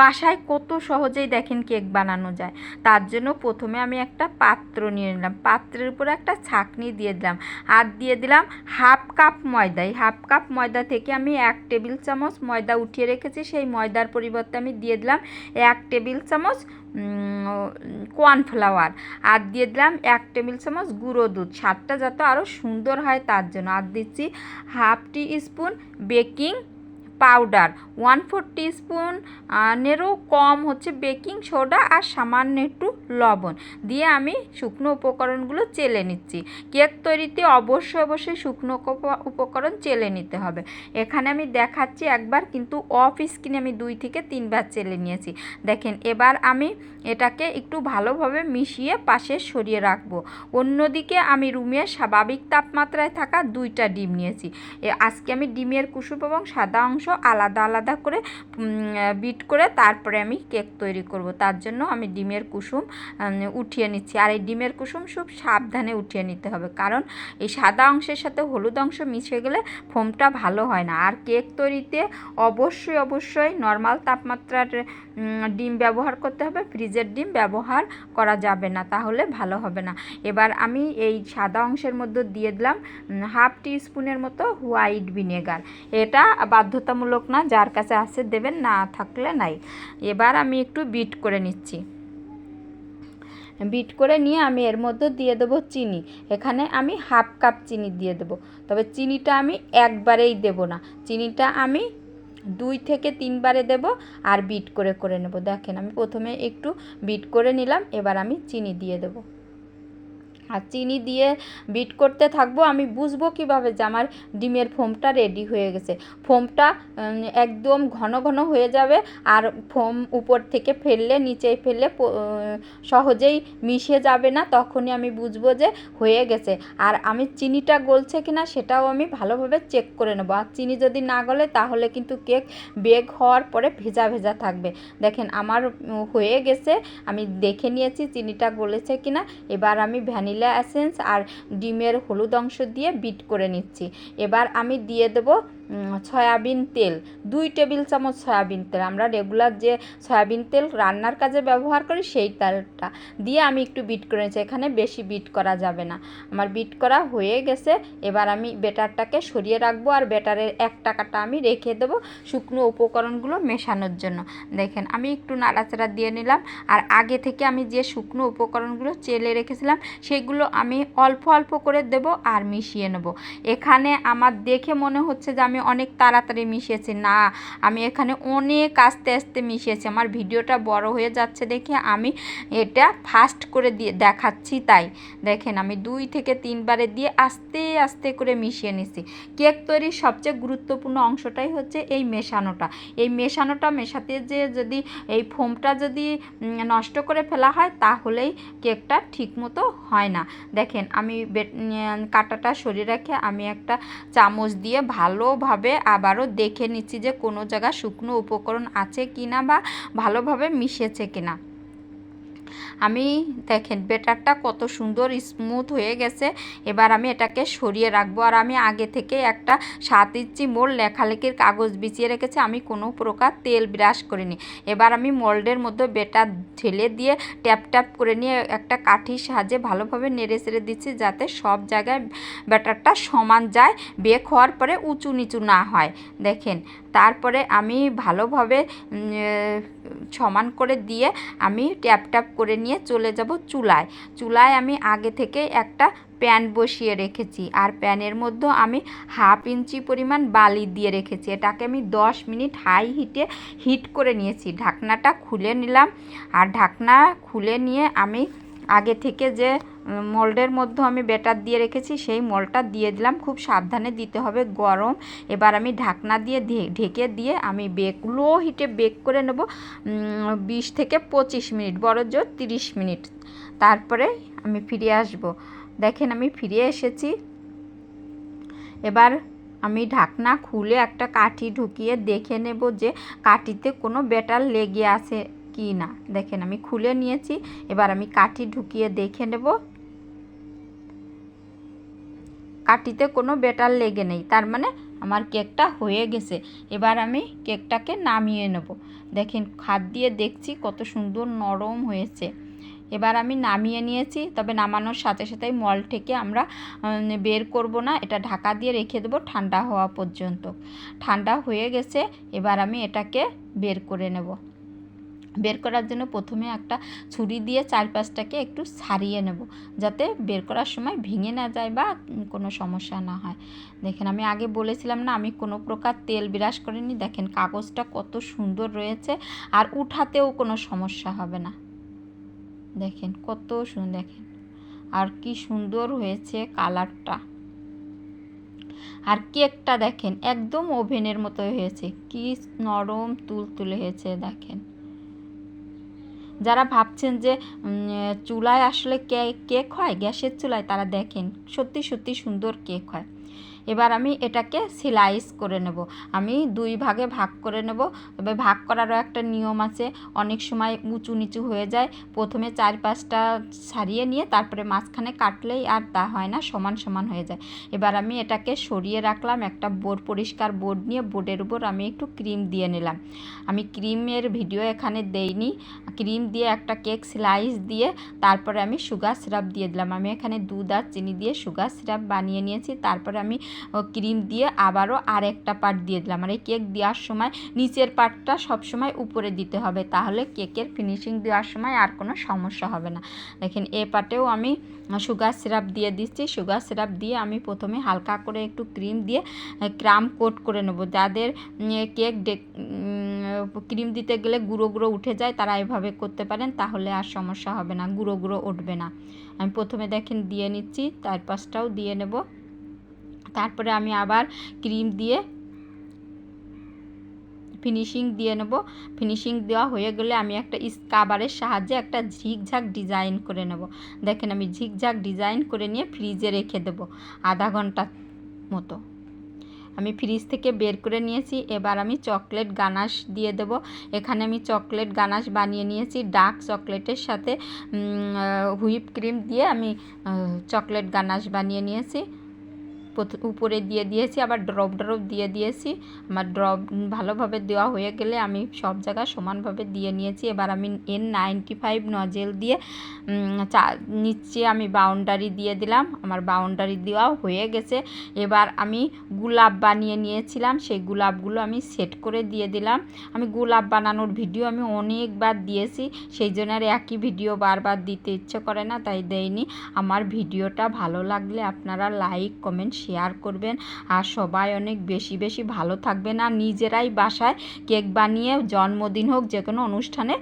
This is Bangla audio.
বাসায় কত সহজেই দেখেন কেক বানানো যায়। তার জন্য প্রথমে আমি একটা পাত্র নিয়ে নিলাম। পাত্রের উপরে একটা ছাকনি দিয়ে দিলাম। আর দিয়ে দিলাম হাফ কাপ ময়দা। এই হাফ কাপ ময়দা থেকে আমি এক টেবিল চামচ ময়দা উঠিয়ে রেখেছি। সেই ময়দার পরিবর্তে আমি দিয়ে দিলাম এক টেবিল চামচ কর্নফ্লাওয়ার। আর দিয়ে দিলাম এক টেবিল চামচ গুঁড়ো দুধ। স্বাদটা যাতে আরও সুন্দর হয় তার জন্য। আর দিচ্ছি half teaspoon baking powder. One four spoon নেরও কম হচ্ছে বেকিং সোডা আর সামান্য একটু লবণ দিয়ে আমি শুকনো উপকরণগুলো চেলে নিচ্ছি। কেক তৈরিতে অবশ্যই অবশ্যই শুকনো উপ- উপকরণ চেলে নিতে হবে। এখানে আমি দেখাচ্ছি একবার, কিন্তু অফ স্ক্রিনে আমি দুই থেকে তিনবার চেলে নিয়েছি। দেখেন, এবার আমি এটাকে একটু ভালোভাবে মিশিয়ে পাশে সরিয়ে রাখব। অন্যদিকে আমি রুমের স্বাভাবিক তাপমাত্রায় থাকা দুইটা ডিম নিয়েছি। আজকে আমি ডিমের কুসুম এবং সাদা অংশ আলাদা আলাদা করে বিট করে তারপরে আমি কেক তৈরি করব। তার জন্য আমি ডিমের কুসুম উঠিয়ে নিচ্ছি। আর এই ডিমের কুসুম খুব সাবধানে উঠিয়ে নিতে হবে। কারণ এই সাদা অংশের সাথে হলুদ অংশ মিশে গেলে ফোমটা ভালো হয় না। আর কেক তৈরিতে অবশ্যই অবশ্যই নর্মাল তাপমাত্রার ডিম ব্যবহার করতে হবে। ফ্রিজের ডিম ব্যবহার করা যাবে না, তাহলে ভালো হবে না। এবার আমি এই সাদা অংশের মধ্যে দিয়ে দিলাম হাফ টি স্পুনের মতো হোয়াইট ভিনেগার। এটা বাধ্যতামূলক না, যার কাছে আছে দেবেন, না থাকলে নাই। এবার আমি একটু বিট করে নিচ্ছি। বিট করে নিয়ে আমি এর মধ্যে দিয়ে দেবো চিনি। এখানে আমি হাফ কাপ চিনি দিয়ে দেবো। তবে চিনিটা আমি একবারেই দেব না। চিনিটা আমি দুই থেকে তিনবারে দেব আর বিট করে করে নেব। দেখেন আমি প্রথমে একটু বিট করে নিলাম, এবার আমি চিনি দিয়ে দেবো। আর চিনি দিয়ে বিট করতে থাকব। আমি বুঝব কীভাবে যে আমার ডিমের ফোমটা রেডি হয়ে গেছে। ফোমটা একদম ঘন ঘন হয়ে যাবে আর ফোম উপর থেকে ফেললে, নিচে ফেললে সহজেই মিশে যাবে না। তখনই আমি বুঝব যে হয়ে গেছে। আর আমি চিনিটা গলছে কি না সেটাও আমি ভালোভাবে চেক করে নেব। আর চিনি যদি না গলে তাহলে কিন্তু কেক বেক হওয়ার পরে ভেজা ভেজা থাকবে। দেখেন আমার হয়ে গেছে। আমি দেখে নিয়েছি চিনিটা গলেছে কিনা। এবার আমি ভ্যানিলা এসেন্স আর ডিমের হলুদ অংশ দিয়ে বিট করে নিচ্ছি। এবার আমি দিয়ে দেবো সয়াবিন তেল, দুই টেবিল চামচ সয়াবিন তেল। আমরা রেগুলার যে সয়াবিন তেল রান্নার কাজে ব্যবহার করি, সেই তেলটা দিয়ে আমি একটু বিট করে নিচ্ছি এখানে বেশি বিট করা যাবে না। আমার বিট করা হয়ে গেছে। এবার আমি বেটারটাকে সরিয়ে রাখব আর বেটারের এক টাকাটা আমি রেখে দেবো শুকনো উপকরণগুলো মেশানোর জন্য। দেখেন, আমি একটু নাড়াচাড়া দিয়ে নিলাম। আর আগে থেকে আমি যে শুকনো উপকরণগুলো চেলে রেখেছিলাম, সেগুলো আমি অল্প অল্প করে দেব আর মিশিয়ে নেব। এখানে আমার দেখে মনে হচ্ছে যে আমি অনেক তাড়াতাড়ি মিশিয়েছি। না আমি এখানে অনেক আস্তে আস্তে মিশিয়েছি। আমার ভিডিওটা বড় হয়ে যাচ্ছে দেখে আমি এটা ফাস্ট করে দিয়ে দেখাচ্ছি তাই। দেখেন আমি দুই থেকে তিনবারে দিয়ে আস্তে আস্তে করে মিশিয়ে নিছি। কেক তৈরির সবচেয়ে গুরুত্বপূর্ণ অংশটাই হচ্ছে এই মেশানোটা। এই মেশানোটা মেশাতে যে যদি এই ফোমটা যদি নষ্ট করে ফেলা হয় তাহলেই কেকটা ঠিকমতো হয় না। দেখেন আমি উম, সরিয়ে রেখে আমি একটা চামচ দিয়ে ভালোভাবে আবারও দেখে নিচ্ছি যে কোনো জায়গায় শুকনো উপকরণ আছে কিনা বা ভালোভাবে মিশেছে কিনা। আমি দেখেন বেটারটা কত সুন্দর স্মুথ হয়ে গেছে। এবার আমি এটাকে সরিয়ে রাখব। আর আমি আগে থেকে একটা সাত ইঞ্চি মোল লেখালেখির কাগজ বিছিয়ে রেখেছি। আমি কোনো প্রকার তেল ব্রাশ করিনি। এবার আমি মোল্ডের মধ্যে বেটার ঢেলে দিয়ে ট্যাপ ট্যাপ করে নিয়ে একটা কাঠির সাহায্যে ভালোভাবে নেড়ে চেড়ে দিচ্ছি যাতে সব জায়গায় ব্যাটারটা সমান যায়, বেক হওয়ার পরে উঁচু নিচু না হয়। দেখেন, তারপরে আমি ভালোভাবে সমান করে দিয়ে আমি ট্যাপ ট্যাপ করে নিয়ে চলে যাব চুলায়। চুলায় আমি আগে থেকে একটা প্যান বসিয়ে রেখেছি আর প্যানের মধ্যে আমি হাফ ইঞ্চি পরিমাণ বালি দিয়ে রেখেছি। এটাকে আমি দশ মিনিট হাই হিটে হিট করে নিয়েছি। ঢাকনাটা খুলে নিলাম। আর ঢাকনা খুলে নিয়ে আমি আগে থেকে যে মোল্ডের মধ্যে আমি বেটার দিয়ে রেখেছি, সেই মোলটা দিয়ে দিলাম। খুব সাবধানে দিতে হবে গরম। এবার আমি ঢাকনা দিয়ে ঢেকে দিয়ে আমি বেক লো হিটে বেক করে নেব বিশ থেকে পঁচিশ মিনিট, বড় জোর তিরিশ মিনিট। তারপরে আমি ফিরে আসব। দেখেন আমি ফিরে এসেছি। এবার আমি ঢাকনা খুলে একটা কাঠি ঢুকিয়ে দেখে নেব যে কাঠিতে কোনো বেটার লেগে আছে কি না। দেখেন আমি খুলে নিয়েছি। এবার আমি কাঠি ঢুকিয়ে দেখে নেব। কাঠিতে কোনো বেটার লেগে নেই। তার মানে আমার কেকটা হয়ে গেছে। এবার আমি কেকটাকে নামিয়ে নেব। দেখেন, হাত দিয়ে দেখছি কত সুন্দর নরম হয়েছে। এবার আমি নামিয়ে নিয়েছি। তবে নামানোর সাথে সাথেই মল থেকে আমরা বের করব না। এটা ঢাকা দিয়ে রেখে দেবো ঠান্ডা হওয়া পর্যন্ত। ঠান্ডা হয়ে গেছে। এবার আমি এটাকে বের করে নেব। বের করার জন্য প্রথমে একটা ছুরি দিয়ে চারপাশটাকে একটু ছাড়িয়ে নেব, যাতে বের করার সময় ভেঙে না যায় বা কোনো সমস্যা না হয়। দেখেন, আমি আগে বলেছিলাম না, আমি কোনো প্রকার তেল বিরাস করিনি। দেখেন, কাগজটা কত সুন্দর রয়েছে আর উঠাতেও কোনো সমস্যা হবে না। দেখেন, কত সুন্দর দেখেন, আর কি সুন্দর হয়েছে কালারটা। আর কেকটা দেখেন, একদম ওভেনের মতো হয়েছে, কি নরম, তুলতুলে হয়েছে, দেখেন। যারা ভাবছেন যে চুলায় আসলে কেক কেক হয়? গ্যাসের চুলায় তারা দেখেন, সত্যি সত্যি সুন্দর কেক হয়। এবার আমি এটাকে স্লাইস করে নেব। আমি দুই ভাগে ভাগ করে নেব। তবে ভাগ করারও একটা নিয়ম আছে। অনেক সময় উঁচু নিচু হয়ে যায়। প্রথমে চার পাঁচটা সারিয়ে নিয়ে তারপরে মাঝখানে কাটলেই আর তা হয় না, সমান সমান হয়ে যায়। এবার আমি এটাকে সরিয়ে রাখলাম, একটা বোর্ড, পরিষ্কার বোর্ড নিয়ে বোর্ডের উপর আমি একটু ক্রিম দিয়ে নিলাম। আমি ক্রিমের ভিডিও এখানে দেইনি। ক্রিম দিয়ে একটা কেক স্লাইস দিয়ে তারপরে আমি সুগার সিরাপ দিয়ে দিলাম। আমি এখানে দুধ আর চিনি দিয়ে সুগার সিরাপ বানিয়ে নিয়েছি। তারপরে আমি ক্রিম দিয়ে আবারও আরেকটা পার্ট দিয়ে দিলাম। আর এই কেক দেওয়ার সময় নিচের পার্টটা সবসময় উপরে দিতে হবে। তাহলে কেকের ফিনিশিং দেওয়ার সময় আর কোনো সমস্যা হবে না। দেখেন, এ পার্টেও আমি সুগার সিরাপ দিয়ে দিচ্ছি। সুগার সিরাপ দিয়ে আমি প্রথমে হালকা করে একটু ক্রিম দিয়ে ক্রাম কোট করে নেব। যাদের কেক ক্রিম দিতে গেলে গুঁড়ো গুঁড়ো উঠে যায়, তারা এভাবে করতে পারেন, তাহলে আর সমস্যা হবে না। গুঁড়ো গুঁড়ো উঠবে না। আমি প্রথমে দেখেন দিয়ে নিচ্ছি তার পাশটাও দিয়ে নেব। তারপরে আমি আবার ক্রিম দিয়ে ফিনিশিং দিয়ে নেব। ফিনিশিং দেওয়া হয়ে গেলে আমি একটা কাবারের সাহায্যে একটা ঝিকঝাক ডিজাইন করে নেব। দেখেন আমি ঝিকঝাক ডিজাইন করে নিয়ে ফ্রিজে রেখে দেব আধা ঘণ্টা মতো। আমি ফ্রিজ থেকে বের করে নিয়েছি, এবার আমি চকলেট গানাশ দিয়ে দেব। এখানে আমি চকলেট গানাশ বানিয়ে নিয়েছি ডার্ক চকলেটের সাথে হুইপ ক্রিম দিয়ে আমি চকলেট গানাশ বানিয়ে নিয়েছি। উপরে দিয়ে দিয়েছি, আবার ড্রপ ড্রপ দিয়ে দিয়েছি। আমার ড্রপ ভালোভাবে দেওয়া হয়ে গেলে আমি সব জায়গায় সমানভাবে দিয়ে নিয়েছি। এবার আমি এন নাইনটি ফাইভ নজেল দিয়ে চা, নিচে আমি বাউন্ডারি দিয়ে দিলাম। আমার বাউন্ডারি দেওয়াও হয়ে গেছে। এবার আমি গোলাপ বানিয়ে নিয়েছিলাম। সেই গোলাপগুলো আমি সেট করে দিয়ে দিলাম। আমি গোলাপ বানানোর ভিডিও আমি অনেকবার দিয়েছি। সেই জন্য আর একই ভিডিও বারবার দিতে ইচ্ছে করে না, তাই দেয়নি আমার ভিডিওটা ভালো লাগলে আপনারা লাইক কমেন্ট শেয়ার করবেন। আর সবাই অনেক বেশি বেশি ভালো থাকবেন। আর নিজেরাই বাসায় কেক বানিয়ে জন্মদিন হোক যে কোনো অনুষ্ঠানে